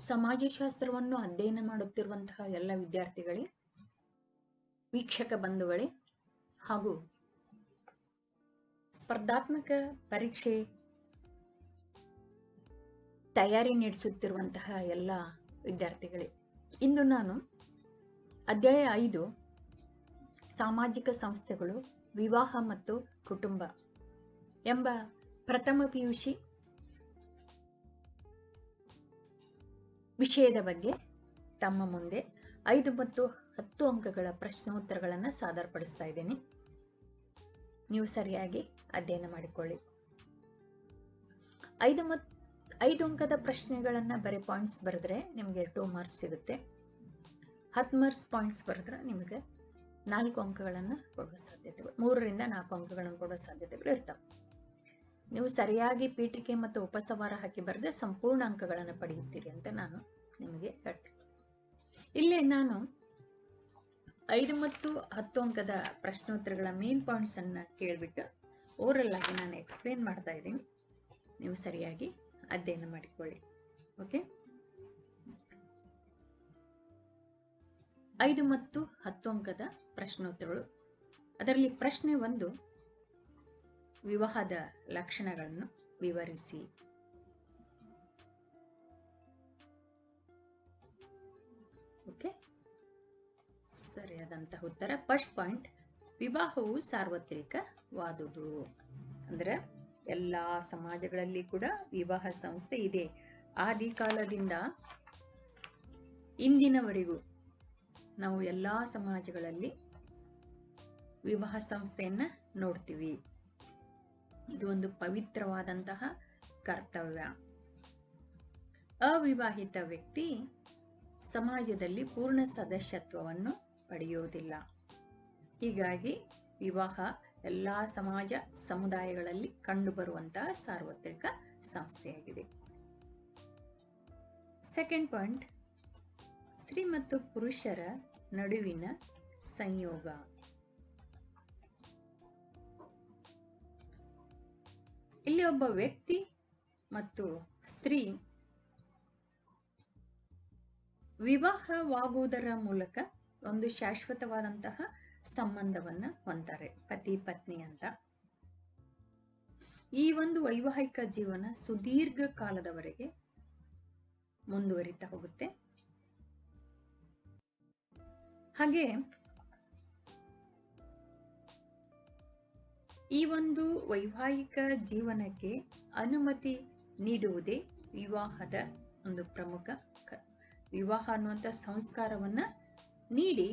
ಸಮಾಜಶಾಸ್ತ್ರವನ್ನು ಅಧ್ಯಯನ ಮಾಡುತ್ತಿರುವಂತಹ ಎಲ್ಲ ವಿದ್ಯಾರ್ಥಿಗಳೇ, ವೀಕ್ಷಕ ಬಂಧುಗಳೇ ಹಾಗೂ ಸ್ಪರ್ಧಾತ್ಮಕ ಪರೀಕ್ಷೆ ತಯಾರಿ ನಡೆಸುತ್ತಿರುವಂತಹ ಎಲ್ಲ ವಿದ್ಯಾರ್ಥಿಗಳೇ, ಇಂದು ನಾನು ಅಧ್ಯಾಯ ಐದು, ಸಾಮಾಜಿಕ ಸಂಸ್ಥೆಗಳು, ವಿವಾಹ ಮತ್ತು ಕುಟುಂಬ ಎಂಬ ಪ್ರಥಮ ಪಿಯುಷಿ ವಿಷಯದ ಬಗ್ಗೆ ತಮ್ಮ ಮುಂದೆ ಐದು ಮತ್ತು ಹತ್ತು ಅಂಕಗಳ ಪ್ರಶ್ನೋತ್ತರಗಳನ್ನು ಸಾದರಪಡಿಸ್ತಾ ಇದ್ದೀನಿ. ನೀವು ಸರಿಯಾಗಿ ಅಧ್ಯಯನ ಮಾಡಿಕೊಳ್ಳಿ. ಐದು ಮತ್, ಐದು ಅಂಕದ ಪ್ರಶ್ನೆಗಳನ್ನು ಬರೀ ಪಾಯಿಂಟ್ಸ್ ಬರೆದ್ರೆ ನಿಮಗೆ ಟೂ ಮಾರ್ಕ್ಸ್ ಸಿಗುತ್ತೆ. ಹತ್ತು ಮಾರ್ಕ್ಸ್ ಪಾಯಿಂಟ್ಸ್ ಬರೆದ್ರೆ ನಿಮಗೆ ನಾಲ್ಕು ಅಂಕಗಳನ್ನು ಕೊಡುವ ಸಾಧ್ಯತೆಗಳು, ಮೂರರಿಂದ ನಾಲ್ಕು ಅಂಕಗಳನ್ನು ಕೊಡುವ ಸಾಧ್ಯತೆಗಳು ಇರ್ತವೆ. ನೀವು ಸರಿಯಾಗಿ ಪೀಠಿಕೆ ಮತ್ತು ಉಪಸವಾರ ಹಾಕಿ ಬರೆದ್ರೆ ಸಂಪೂರ್ಣ ಅಂಕಗಳನ್ನು ಪಡೆಯುತ್ತೀರಿ ಅಂತ ನಾನು ನಿಮಗೆ ಹೇಳ್ತೀನಿ. ಇಲ್ಲೇ ನಾನು ಐದು ಮತ್ತು ಹತ್ತು ಅಂಕದ ಪ್ರಶ್ನೋತ್ತರಗಳ ಮೇನ್ ಪಾಯಿಂಟ್ಸ್ ಅನ್ನ ಕೇಳಿಬಿಟ್ಟು ಓರಲ್ ಆಗಿ ನಾನು ಎಕ್ಸ್ಪ್ಲೇನ್ ಮಾಡ್ತಾ ಇದ್ದೀನಿ. ನೀವು ಸರಿಯಾಗಿ ಅಧ್ಯಯನ ಮಾಡಿಕೊಳ್ಳಿ. ಓಕೆ ಐದು ಮತ್ತು ಹತ್ತು ಅಂಕದ ಪ್ರಶ್ನೋತ್ತರಗಳು. ಅದರಲ್ಲಿ ಪ್ರಶ್ನೆ ಒಂದು ವಿವಾಹದ ಲಕ್ಷಣಗಳನ್ನು ವಿವರಿಸಿ. ಓಕೆ? ಸರಿಯಾದಂತಹ ಉತ್ತರ. ಫಸ್ಟ್ ಪಾಯಿಂಟ್, ವಿವಾಹವು ಸಾರ್ವತ್ರಿಕವಾದುದು. ಅಂದ್ರೆ ಎಲ್ಲ ಸಮಾಜಗಳಲ್ಲಿ ಕೂಡ ವಿವಾಹ ಸಂಸ್ಥೆ ಇದೆ. ಆದಿ ಕಾಲದಿಂದ ಇಂದಿನವರೆಗೂ ನಾವು ಎಲ್ಲ ಸಮಾಜಗಳಲ್ಲಿ ವಿವಾಹ ಸಂಸ್ಥೆಯನ್ನ ನೋಡ್ತೀವಿ. ಇದು ಒಂದು ಪವಿತ್ರವಾದಂತಹ ಕರ್ತವ್ಯ. ಅವಿವಾಹಿತ ವ್ಯಕ್ತಿ ಸಮಾಜದಲ್ಲಿ ಪೂರ್ಣ ಸದಸ್ಯತ್ವವನ್ನು ಪಡೆಯುವುದಿಲ್ಲ. ಹೀಗಾಗಿ ವಿವಾಹ ಎಲ್ಲ ಸಮಾಜ ಸಮುದಾಯಗಳಲ್ಲಿ ಕಂಡುಬರುವಂತಹ ಸಾರ್ವತ್ರಿಕ ಸಂಸ್ಥೆಯಾಗಿದೆ. ಸೆಕೆಂಡ್ ಪಾಯಿಂಟ್ ಸ್ತ್ರೀ ಮತ್ತು ಪುರುಷರ ನಡುವಿನ ಸಂಯೋಗ. ಇಲ್ಲಿ ಒಬ್ಬ ವ್ಯಕ್ತಿ ಮತ್ತು ಸ್ತ್ರೀ ವಿವಾಹವಾಗುವುದರ ಮೂಲಕ ಒಂದು ಶಾಶ್ವತವಾದಂತಹ ಸಂಬಂಧವನ್ನ ಹೊಂತಾರೆ ಪತಿ, ಪತ್ನಿ ಅಂತ. ಈ ಒಂದು ವೈವಾಹಿಕ ಜೀವನ ಸುದೀರ್ಘ ಕಾಲದವರೆಗೆ ಮುಂದುವರಿತಾ ಹೋಗುತ್ತೆ. ಹಾಗೆ ಈ ಒಂದು ವೈವಾಹಿಕ ಜೀವನಕ್ಕೆ ಅನುಮತಿ ನೀಡುವುದೇ ವಿವಾಹದ ಒಂದು ಪ್ರಮುಖ ವಿವಾಹ ಅನ್ನುವಂಥ ಸಂಸ್ಕಾರವನ್ನು ನೀಡಿ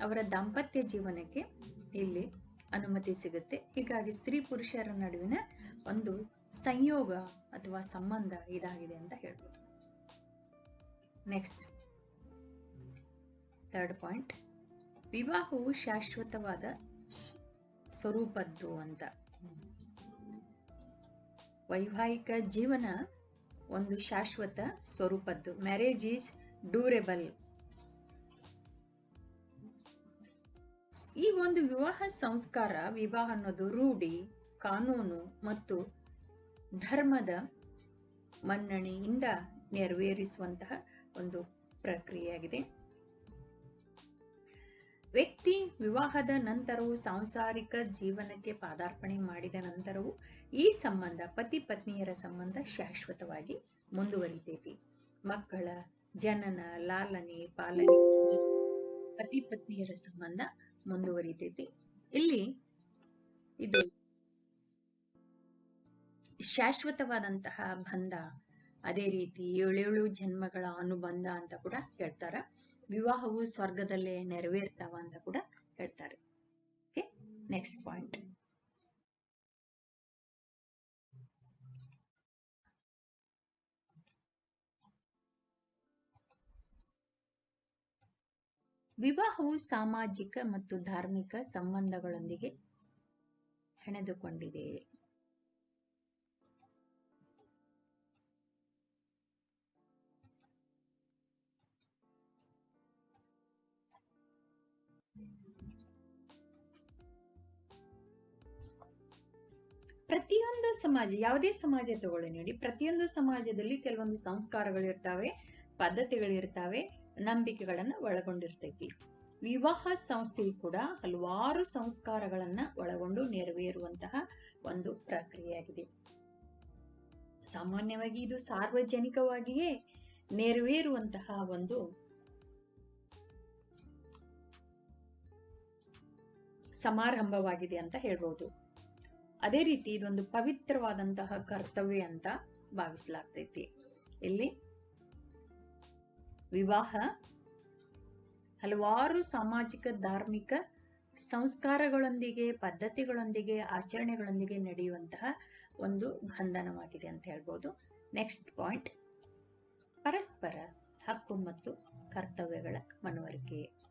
ಅವರ ದಾಂಪತ್ಯ ಜೀವನಕ್ಕೆ ಇಲ್ಲಿ ಅನುಮತಿ ಸಿಗುತ್ತೆ. ಹೀಗಾಗಿ ಸ್ತ್ರೀ ಪುರುಷರ ನಡುವಿನ ಒಂದು ಸಂಯೋಗ ಅಥವಾ ಸಂಬಂಧ ಇದಾಗಿದೆ ಅಂತ ಹೇಳ್ಬೋದು. ನೆಕ್ಸ್ಟ್ ಥರ್ಡ್ ಪಾಯಿಂಟ್ ವಿವಾಹವು ಶಾಶ್ವತವಾದ ಸ್ವರೂಪದ್ದು ಅಂತ. ವೈವಾಹಿಕ ಜೀವನ ಒಂದು ಶಾಶ್ವತ ಸ್ವರೂಪದ್ದು. ಮ್ಯಾರೇಜ್ ಈಸ್ ಡ್ಯೂರೆಬಲ್ ಈ ಒಂದು ವಿವಾಹ ಸಂಸ್ಕಾರ, ವಿವಾಹ ಅನ್ನೋದು ರೂಢಿ, ಕಾನೂನು ಮತ್ತು ಧರ್ಮದ ಮನ್ನಣೆಯಿಂದ ನೆರವೇರಿಸುವಂತಹ ಒಂದು ಪ್ರಕ್ರಿಯೆಯಾಗಿದೆ. ವ್ಯಕ್ತಿ ವಿವಾಹದ ನಂತರವೂ ಸಾಂಸಾರಿಕ ಜೀವನಕ್ಕೆ ಪಾದಾರ್ಪಣೆ ಮಾಡಿದ ನಂತರವೂ ಈ ಸಂಬಂಧ ಪತಿ ಪತ್ನಿಯರ ಸಂಬಂಧ ಶಾಶ್ವತವಾಗಿ ಮುಂದುವರಿತೈತಿ. ಮಕ್ಕಳ ಜನನ, ಲಾಲನೆ, ಪಾಲನೆ ಪತಿ ಪತ್ನಿಯರ ಸಂಬಂಧ ಮುಂದುವರಿತೈತಿ. ಇಲ್ಲಿ ಇದು ಶಾಶ್ವತವಾದಂತಹ ಬಂಧ, ಅದೇ ರೀತಿ ಏಳೇಳು ಜನ್ಮಗಳ ಅನುಬಂಧ ಅಂತ ಕೂಡ ಹೇಳ್ತಾರ. ವಿವಾಹವು ಸ್ವರ್ಗದಲ್ಲೇ ನೆರವೇರ್ತಾವ ಅಂತ ಕೂಡ ಹೇಳ್ತಾರೆ. ಓಕೆ ನೆಕ್ಸ್ಟ್ ಪಾಯಿಂಟ್ ವಿವಾಹವು ಸಾಮಾಜಿಕ ಮತ್ತು ಧಾರ್ಮಿಕ ಸಂಬಂಧಗಳೊಂದಿಗೆ ಹೆಣೆದುಕೊಂಡಿದೆ. ಸಮಾಜ, ಯಾವುದೇ ಸಮಾಜ ತಗೊಳ್ಳಿ ನೋಡಿ. ಪ್ರತಿಯೊಂದು ಸಮಾಜದಲ್ಲಿ ಕೆಲವೊಂದು ಸಂಸ್ಕಾರಗಳು ಇರ್ತವೆ ಪದ್ಧತಿಗಳಿರ್ತಾವೆ ನಂಬಿಕೆಗಳನ್ನು ಒಳಗೊಂಡಿರ್ತೈತಿ. ವಿವಾಹ ಸಂಸ್ಥೆಯು ಕೂಡ ಹಲವಾರು ಸಂಸ್ಕಾರಗಳನ್ನ ಒಳಗೊಂಡು ನೆರವೇರುವಂತಹ ಒಂದು ಪ್ರಕ್ರಿಯೆಯಾಗಿದೆ. ಸಾಮಾನ್ಯವಾಗಿ ಇದು ಸಾರ್ವಜನಿಕವಾಗಿಯೇ ನೆರವೇರುವಂತಹ ಒಂದು ಸಮಾರಂಭವಾಗಿದೆ ಅಂತ ಹೇಳ್ಬೋದು. ಅದೇ ರೀತಿ ಇದೊಂದು ಪವಿತ್ರವಾದಂತಹ ಕರ್ತವ್ಯ ಅಂತ ಭಾವಿಸಲಾಗ್ತೈತಿ. ಇಲ್ಲಿ ವಿವಾಹ, ಹಲವಾರು ಸಾಮಾಜಿಕ, ಧಾರ್ಮಿಕ ಸಂಸ್ಕಾರಗಳೊಂದಿಗೆ, ಪದ್ಧತಿಗಳೊಂದಿಗೆ, ಆಚರಣೆಗಳೊಂದಿಗೆ ನಡೆಯುವಂತಹ ಒಂದು ಬಂಧನವಾಗಿದೆ ಅಂತ ಹೇಳ್ಬೋದು. ನೆಕ್ಸ್ಟ್ ಪಾಯಿಂಟ್ ಪರಸ್ಪರ ಹಕ್ಕು ಮತ್ತು ಕರ್ತವ್ಯಗಳ ಮನವರಿಕೆ.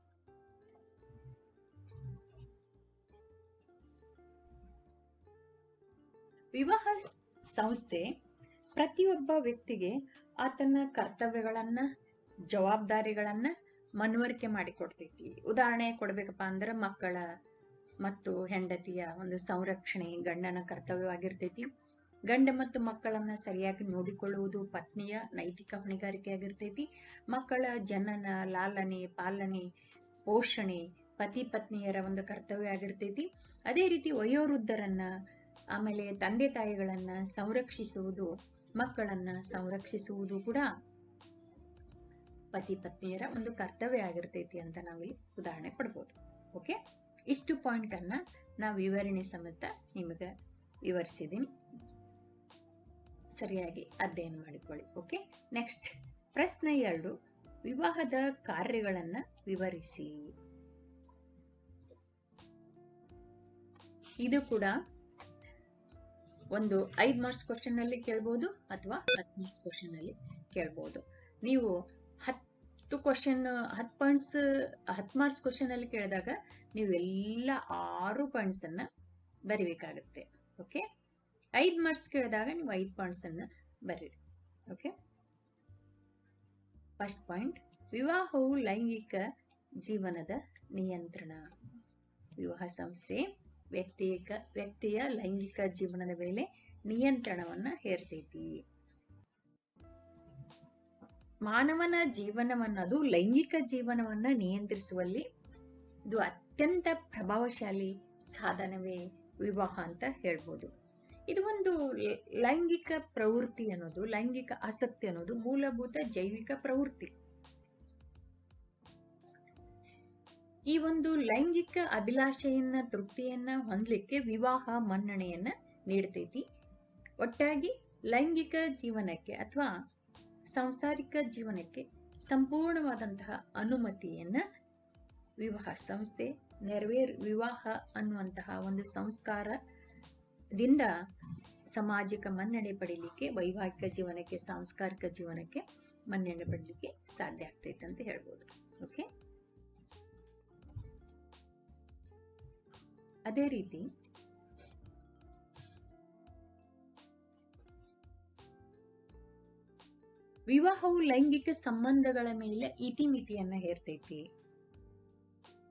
ವಿವಾಹ ಸಂಸ್ಥೆ ಪ್ರತಿಯೊಬ್ಬ ವ್ಯಕ್ತಿಗೆ ಆತನ ಕರ್ತವ್ಯಗಳನ್ನ, ಜವಾಬ್ದಾರಿಗಳನ್ನ ಮನವರಿಕೆ ಮಾಡಿಕೊಡ್ತೈತಿ. ಉದಾಹರಣೆ ಕೊಡ್ಬೇಕಪ್ಪ ಅಂದ್ರೆ ಮಕ್ಕಳ ಮತ್ತು ಹೆಂಡತಿಯ ಒಂದು ಸಂರಕ್ಷಣೆ ಗಂಡನ ಕರ್ತವ್ಯವಾಗಿರ್ತೈತಿ. ಗಂಡ ಮತ್ತು ಮಕ್ಕಳನ್ನ ಸರಿಯಾಗಿ ನೋಡಿಕೊಳ್ಳುವುದು ಪತ್ನಿಯ ನೈತಿಕ ಹೊಣೆಗಾರಿಕೆ ಆಗಿರ್ತೈತಿ ಮಕ್ಕಳ ಜನನ, ಲಾಲನೆ, ಪಾಲನೆ, ಪೋಷಣೆ ಪತಿ ಪತ್ನಿಯರ ಒಂದು ಕರ್ತವ್ಯ ಆಗಿರ್ತೈತಿ. ಅದೇ ರೀತಿ ವಯೋವೃದ್ಧರನ್ನ ಆಮೇಲೆ ತಂದೆ ತಾಯಿಗಳನ್ನ ಸಂರಕ್ಷಿಸುವುದು, ಮಕ್ಕಳನ್ನ ಸಂರಕ್ಷಿಸುವುದು ಕೂಡ ಪತಿ ಪತ್ನಿಯರ ಒಂದು ಕರ್ತವ್ಯ ಆಗಿರ್ತೈತಿ ಅಂತ ನಾವಿಲ್ಲಿ ಉದಾಹರಣೆ ಕೊಡ್ಬೋದು. ಓಕೆ ಇಷ್ಟು ಪಾಯಿಂಟ್ ಅನ್ನ ನಾವು ವಿವರಣೆ ಸಮೇತ ನಿಮಗೆ ವಿವರಿಸಿದ್ದೀನಿ ಸರಿಯಾಗಿ ಅಧ್ಯಯನ ಮಾಡಿಕೊಳ್ಳಿ. ಓಕೆ ನೆಕ್ಸ್ಟ್ ಪ್ರಶ್ನೆ ಎರಡು, ವಿವಾಹದ ಕಾರ್ಯಗಳನ್ನ ವಿವರಿಸಿ. ಇದು ಕೂಡ ಒಂದು ಐದು ಮಾರ್ಕ್ಸ್ ಕ್ವಶನ್ ಅಲ್ಲಿ ಕೇಳ್ಬೋದು ಅಥವಾ ಹತ್ತು ಮಾರ್ಕ್ಸ್ ಕ್ವಶನ್ ಅಲ್ಲಿ ಕೇಳ್ಬೋದು. ನೀವು ಹತ್ತು ಕ್ವಶನ್ ಹತ್ತು ಪಾಯಿಂಟ್ಸ್ ಹತ್ತು ಮಾರ್ಕ್ಸ್ ಕ್ವಶನ್ ಅಲ್ಲಿ ಕೇಳಿದಾಗ ನೀವು ಎಲ್ಲ ಆರು ಪಾಯಿಂಟ್ಸ್ ಅನ್ನ ಬರಿಬೇಕಾಗುತ್ತೆ ಓಕೆ ಐದು ಮಾರ್ಕ್ಸ್ ಕೇಳಿದಾಗ ನೀವು ಐದು ಪಾಯಿಂಟ್ಸ್ ಅನ್ನ ಬರೀರಿ ಓಕೆ ಫಸ್ಟ್ ಪಾಯಿಂಟ್ ವಿವಾಹವು ಲೈಂಗಿಕ ಜೀವನದ ನಿಯಂತ್ರಣ. ವಿವಾಹ ಸಂಸ್ಥೆ. ವ್ಯಕ್ತಿಕ, ವ್ಯಕ್ತಿಯ ಲೈಂಗಿಕ ಜೀವನದ ಮೇಲೆ ನಿಯಂತ್ರಣವನ್ನ ಹೇರ್ತೈತಿ. ಮಾನವನ ಜೀವನವನ್ನದು ಲೈಂಗಿಕ ಜೀವನವನ್ನ ನಿಯಂತ್ರಿಸುವಲ್ಲಿ ಇದು ಅತ್ಯಂತ ಪ್ರಭಾವಶಾಲಿ ಸಾಧನವೇ ವಿವಾಹ ಅಂತ ಹೇಳ್ಬೋದು. ಇದು ಒಂದು ಲೈಂಗಿಕ ಪ್ರವೃತ್ತಿ ಅನ್ನೋದು, ಲೈಂಗಿಕ ಆಸಕ್ತಿ ಅನ್ನೋದು ಮೂಲಭೂತ ಜೈವಿಕ ಪ್ರವೃತ್ತಿ. ಈ ಒಂದು ಲೈಂಗಿಕ ಅಭಿಲಾಷೆಯನ್ನ, ತೃಪ್ತಿಯನ್ನ ಹೊಂದಲಿಕ್ಕೆ ವಿವಾಹ ಮನ್ನಣೆಯನ್ನ ನೀಡ್ತೈತಿ. ಒಟ್ಟಾಗಿ ಲೈಂಗಿಕ ಜೀವನಕ್ಕೆ ಅಥವಾ ಸಾಂಸಾರಿಕ ಜೀವನಕ್ಕೆ ಸಂಪೂರ್ಣವಾದಂತಹ ಅನುಮತಿಯನ್ನ ವಿವಾಹ ಸಂಸ್ಥೆ ನೆರವೇರ್ ವಿವಾಹ ಅನ್ನುವಂತಹ ಒಂದು ಸಂಸ್ಕಾರದಿಂದ ಸಾಮಾಜಿಕ ಮನ್ನಣೆ ಪಡೀಲಿಕ್ಕೆ, ವೈವಾಹಿಕ ಜೀವನಕ್ಕೆ, ಸಾಂಸ್ಕಾರಿಕ ಜೀವನಕ್ಕೆ ಮನ್ನಣೆ ಪಡಲಿಕ್ಕೆ ಸಾಧ್ಯ ಆಗ್ತೈತೆ ಅಂತ ಹೇಳ್ಬೋದು. ಓಕೆ ಅದೇ ರೀತಿ ವಿವಾಹವು ಲೈಂಗಿಕ ಸಂಬಂಧಗಳ ಮೇಲೆ ಇತಿಮಿತಿಯನ್ನ ಹೇರ್ತೈತಿ.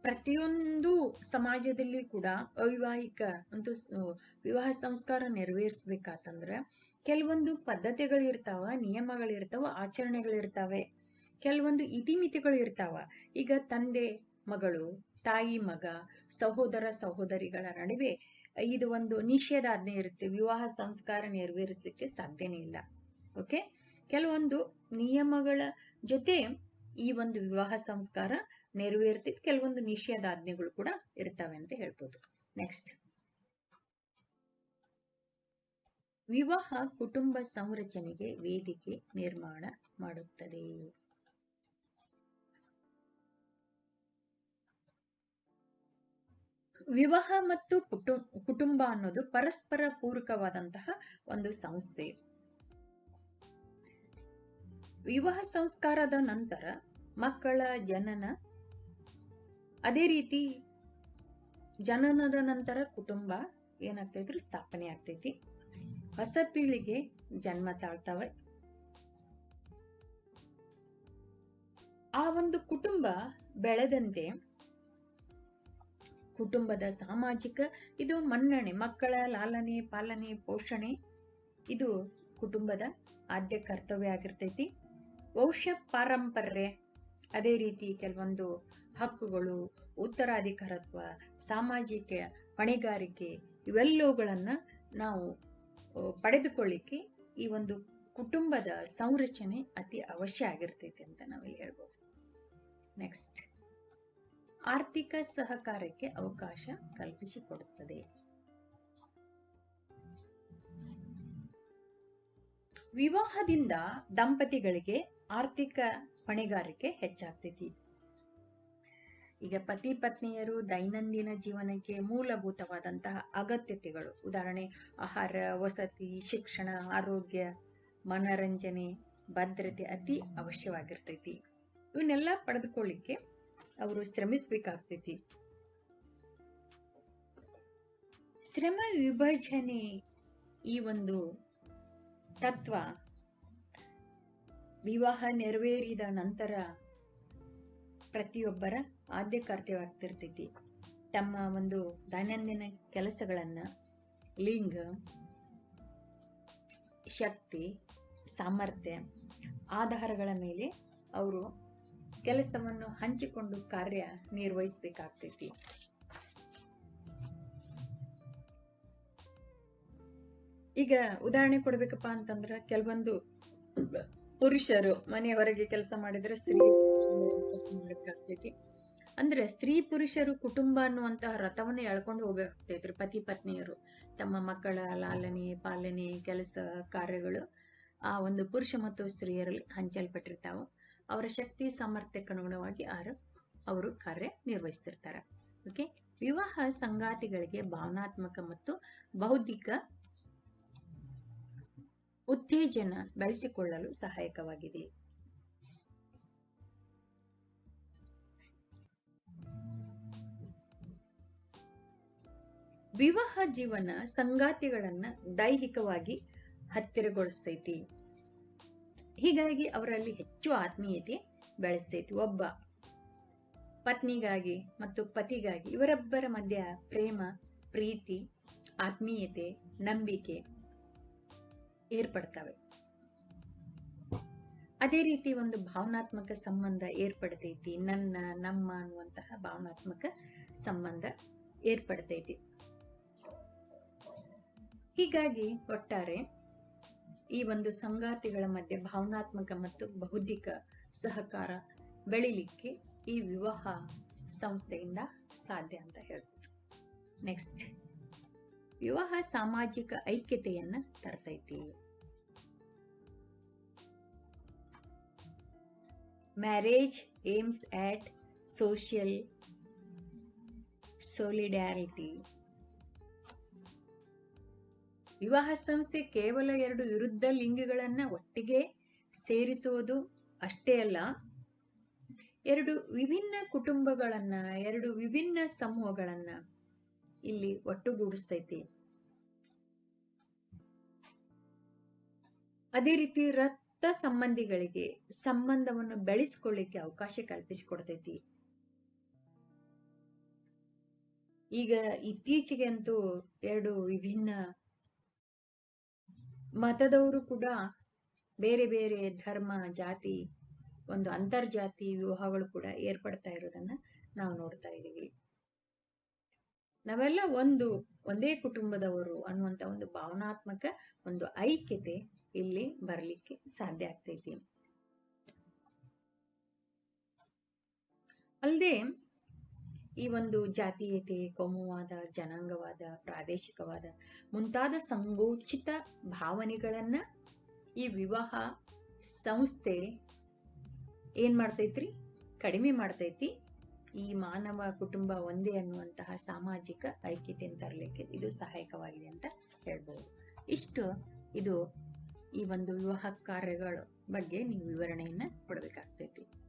ಪ್ರತಿಯೊಂದು ಸಮಾಜದಲ್ಲಿ ಕೂಡ ಅವಿವಾಹಿಕ ಒಂದು ವಿವಾಹ ಸಂಸ್ಕಾರ ನೆರವೇರಿಸ್ಬೇಕಾತಂದ್ರೆ ಕೆಲವೊಂದು ಪದ್ಧತಿಗಳಿರ್ತಾವ ನಿಯಮಗಳಿರ್ತಾವ ಆಚರಣೆಗಳಿರ್ತಾವೆ ಕೆಲವೊಂದು ಇತಿಮಿತಿಗಳು ಇರ್ತಾವ. ಈಗ ತಂದೆ, ಮಗಳು ತಾಯಿ, ಮಗ, ಸಹೋದರ, ಸಹೋದರಿಗಳ ನಡುವೆ ಇದು ಒಂದು ನಿಷೇಧಾಜ್ಞೆ ಇರುತ್ತೆ. ವಿವಾಹ ಸಂಸ್ಕಾರ ನೆರವೇರಿಸಲಿಕ್ಕೆ ಸಾಧ್ಯನೇ ಇಲ್ಲ. ಓಕೆ ಕೆಲವೊಂದು ನಿಯಮಗಳ ಜೊತೆ ಈ ಒಂದು ವಿವಾಹ ಸಂಸ್ಕಾರ ನೆರವೇರ್ತಿತ್ತು ಕೆಲವೊಂದು ನಿಷೇಧಾಜ್ಞೆಗಳು ಕೂಡ ಇರ್ತವೆ ಅಂತ ಹೇಳ್ಬೋದು. ನೆಕ್ಸ್ಟ್ ವಿವಾಹ ಕುಟುಂಬ ಸಂರಚನೆಗೆ ವೇದಿಕೆ ನಿರ್ಮಾಣ ಮಾಡುತ್ತದೆ. ವಿವಾಹ ಮತ್ತು ಕುಟುಂಬ ಅನ್ನೋದು ಪರಸ್ಪರ ಪೂರಕವಾದಂತಹ ಒಂದು ಸಂಸ್ಥೆ. ವಿವಾಹ ಸಂಸ್ಕಾರದ ನಂತರ ಮಕ್ಕಳ ಜನನ, ಅದೇ ರೀತಿ ಜನನದ ನಂತರ ಕುಟುಂಬ ಏನಾಗ್ತೈತ್ರಿ? ಸ್ಥಾಪನೆ ಆಗ್ತೈತಿ. ಹೊಸ ಪೀಳಿಗೆ ಜನ್ಮ ತಾಳ್ತವೆ. ಆ ಒಂದು ಕುಟುಂಬ ಬೆಳೆದಂತೆ ಕುಟುಂಬದ ಸಾಮಾಜಿಕ, ಇದು ಮನ್ನಣೆ, ಮಕ್ಕಳ ಲಾಲನೆ, ಪಾಲನೆ, ಪೋಷಣೆ, ಇದು ಕುಟುಂಬದ ಆದ್ಯ ಕರ್ತವ್ಯ ಆಗಿರ್ತೈತಿ. ವಂಶ ಪಾರಂಪರ್ಯ, ಅದೇ ರೀತಿ ಕೆಲವೊಂದು ಹಕ್ಕುಗಳು, ಉತ್ತರಾಧಿಕಾರತ್ವ, ಸಾಮಾಜಿಕ ಹೊಣೆಗಾರಿಕೆ, ಇವೆಲ್ಲವುಗಳನ್ನು ನಾವು ಪಡೆದುಕೊಳ್ಳಿಕ್ಕೆ ಈ ಒಂದು ಕುಟುಂಬದ ಸಂರಚನೆ ಅತಿ ಅವಶ್ಯ ಆಗಿರ್ತೈತಿ ಅಂತ ನಾವಿಲ್ಲಿ ಹೇಳ್ಬೋದು. ನೆಕ್ಸ್ಟ್ ಆರ್ಥಿಕ ಸಹಕಾರಕ್ಕೆ ಅವಕಾಶ ಕಲ್ಪಿಸಿಕೊಡುತ್ತದೆ. ವಿವಾಹದಿಂದ ದಂಪತಿಗಳಿಗೆ ಆರ್ಥಿಕ ಹೊಣೆಗಾರಿಕೆ ಹೆಚ್ಚಾಗ್ತೈತಿ. ಈಗ ಪತಿ ಪತ್ನಿಯರು ದೈನಂದಿನ ಜೀವನಕ್ಕೆ ಮೂಲಭೂತವಾದಂತಹ ಅಗತ್ಯತೆಗಳು. ಉದಾಹರಣೆ, ಆಹಾರ, ವಸತಿ, ಶಿಕ್ಷಣ, ಆರೋಗ್ಯ, ಮನರಂಜನೆ, ಭದ್ರತೆ ಅತಿ ಅವಶ್ಯವಾಗಿರ್ತೈತಿ. ಇವನ್ನೆಲ್ಲ ಪಡೆದುಕೊಳ್ಳಿಕ್ಕೆ ಅವರು ಶ್ರಮಿಸ್ಬೇಕಾಗ್ತೈತಿ. ಶ್ರಮ ವಿಭಜನೆ ಈ ಒಂದು ತತ್ವ ವಿವಾಹ ನೆರವೇರಿದ ನಂತರ ಪ್ರತಿಯೊಬ್ಬರ ಆದ್ಯ ಕರ್ತವ್ಯವಾಗ್ತಿರ್ತೈತಿ. ತಮ್ಮ ಒಂದು ದೈನಂದಿನ ಕೆಲಸಗಳನ್ನ, ಲಿಂಗ, ಶಕ್ತಿ, ಸಾಮರ್ಥ್ಯ, ಆಧಾರಗಳ ಮೇಲೆ ಅವರು ಕೆಲಸವನ್ನು ಹಂಚಿಕೊಂಡು ಕಾರ್ಯ ನಿರ್ವಹಿಸಬೇಕಾಗ್ತೈತಿ. ಈಗ ಉದಾಹರಣೆ ಕೊಡ್ಬೇಕಪ್ಪ ಅಂತಂದ್ರ ಕೆಲವೊಂದು ಪುರುಷರು ಮನೆ ಕೆಲಸ ಮಾಡಿದ್ರೆ ಸ್ತ್ರೀ ಕೆಲಸ ಮಾಡಬೇಕಾಗ್ತೈತಿ. ಅಂದ್ರೆ ಸ್ತ್ರೀ ಪುರುಷರು ಕುಟುಂಬ ಅನ್ನುವಂತಹ ರಥವನ್ನು ಎಳ್ಕೊಂಡು ಹೋಗ್ಬೇಕಾಗ್ತೈತ್ರಿ ಪತಿ ಪತ್ನಿಯರು. ತಮ್ಮ ಮಕ್ಕಳ ಲಾಲನೆ, ಪಾಲನೆ, ಕೆಲಸ ಕಾರ್ಯಗಳು ಆ ಒಂದು ಪುರುಷ ಮತ್ತು ಸ್ತ್ರೀಯರಲ್ಲಿ ಹಂಚಲ್ಪಟ್ಟಿರ್ತಾವ. ಅವರ ಶಕ್ತಿ, ಸಾಮರ್ಥ್ಯಕ್ಕೆ ಅನುಗುಣವಾಗಿ ಅವರು ಕಾರ್ಯ ನಿರ್ವಹಿಸ್ತಿರ್ತಾರೆ ಓಕೆ ವಿವಾಹ ಸಂಗಾತಿಗಳಿಗೆ ಭಾವನಾತ್ಮಕ ಮತ್ತು ಬೌದ್ಧಿಕ ಉತ್ತೇಜನ ಬೆಳೆಸಿಕೊಳ್ಳಲು ಸಹಾಯಕವಾಗಿದೆ. ವಿವಾಹ ಜೀವನ ಸಂಗಾತಿಗಳನ್ನ ದೈಹಿಕವಾಗಿ ಹತ್ತಿರಗೊಳಿಸ್ತೈತಿ. ಹೀಗಾಗಿ ಅವರಲ್ಲಿ ಹೆಚ್ಚು ಆತ್ಮೀಯತೆ ಬೆಳೆಸ್ತೈತಿ. ಒಬ್ಬ ಪತ್ನಿಗಾಗಿ ಮತ್ತು ಪತಿಗಾಗಿ ಇವರೊಬ್ಬರ ಮಧ್ಯ ಪ್ರೇಮ, ಪ್ರೀತಿ, ಆತ್ಮೀಯತೆ, ನಂಬಿಕೆ ಏರ್ಪಡ್ತವೆ. ಅದೇ ರೀತಿ ಒಂದು ಭಾವನಾತ್ಮಕ ಸಂಬಂಧ ಏರ್ಪಡ್ತೈತಿ. ನನ್ನ, ನಮ್ಮ ಅನ್ನುವಂತಹ ಭಾವನಾತ್ಮಕ ಸಂಬಂಧ ಏರ್ಪಡ್ತೈತಿ. ಹೀಗಾಗಿ ಒಟ್ಟಾರೆ ಈ ಒಂದು ಸಂಗಾತಿಗಳ ಮಧ್ಯೆ ಭಾವನಾತ್ಮಕ ಮತ್ತು ಬೌದ್ಧಿಕ ಸಹಕಾರ ಬೆಳಿಲಿಕ್ಕೆ ಈ ವಿವಾಹ ಸಂಸ್ಥೆಯಿಂದ ಸಾಧ್ಯ ಅಂತ ಹೇಳ್ಬೋದು. ನೆಕ್ಸ್ಟ್ ವಿವಾಹ ಸಾಮಾಜಿಕ ಐಕ್ಯತೆಯನ್ನ ತರ್ತೈತಿ marriage aims at social solidarity ವಿವಾಹ ಸಂಸ್ಥೆ ಕೇವಲ ಎರಡು ವಿರುದ್ಧ ಲಿಂಗಗಳನ್ನ ಒಟ್ಟಿಗೆ ಸೇರಿಸುವುದು ಅಷ್ಟೇ ಅಲ್ಲ. ಎರಡು ವಿಭಿನ್ನ ಕುಟುಂಬಗಳನ್ನ, ಎರಡು ವಿಭಿನ್ನ ಸಮೂಹಗಳನ್ನ ಇಲ್ಲಿ ಒಟ್ಟುಗೂಡಿಸ್ತೈತಿ. ಅದೇ ರೀತಿ ರಕ್ತ ಸಂಬಂಧಿಗಳಿಗೆ ಸಂಬಂಧವನ್ನು ಬೆಳೆಸ್ಕೊಳ್ಳಿಕ್ಕೆ ಅವಕಾಶ ಕಲ್ಪಿಸಿಕೊಡ್ತೈತಿ. ಈಗ ಇತ್ತೀಚೆಗೆ ಅಂತೂ ಎರಡು ವಿಭಿನ್ನ ಮತದವರು ಕೂಡ ಬೇರೆ ಬೇರೆ ಧರ್ಮ, ಜಾತಿ, ಒಂದು ಅಂತರ್ಜಾತಿ ವಿವಾಹಗಳು ಕೂಡ ಏರ್ಪಡ್ತಾ ಇರೋದನ್ನ ನಾವು ನೋಡ್ತಾ ಇದ್ದೀವಿ. ನಾವೆಲ್ಲ ಒಂದು, ಒಂದೇ ಕುಟುಂಬದವರು ಅನ್ನುವಂತ ಒಂದು ಭಾವನಾತ್ಮಕ ಒಂದು ಐಕ್ಯತೆ ಇಲ್ಲಿ ಬರಲಿಕ್ಕೆ ಸಾಧ್ಯ ಆಗ್ತೈತಿ. ಅಲ್ಲದೆ ಈ ಒಂದು ಜಾತೀಯತೆ, ಕೋಮುವಾದ, ಜನಾಂಗವಾದ, ಪ್ರಾದೇಶಿಕವಾದ ಮುಂತಾದ ಸಂಗೋಚಿತ ಭಾವನೆಗಳನ್ನ ಈ ವಿವಾಹ ಸಂಸ್ಥೆ ಏನ್ ಮಾಡ್ತೈತ್ರಿ? ಕಡಿಮೆ ಮಾಡ್ತೈತಿ. ಈ ಮಾನವ ಕುಟುಂಬ ಒಂದೇ ಅನ್ನುವಂತಹ ಸಾಮಾಜಿಕ ಐಕ್ಯತೆಯನ್ನು ತರಲಿಕ್ಕೆ ಇದು ಸಹಾಯಕವಾಗಿದೆ ಅಂತ ಹೇಳ್ಬೋದು. ಇಷ್ಟು ಇದು ಈ ಒಂದು ವಿವಾಹ ಕಾರ್ಯಗಳ ಬಗ್ಗೆ ನೀವು ವಿವರಣೆಯನ್ನು ಕೊಡಬೇಕಾಗ್ತೈತಿ.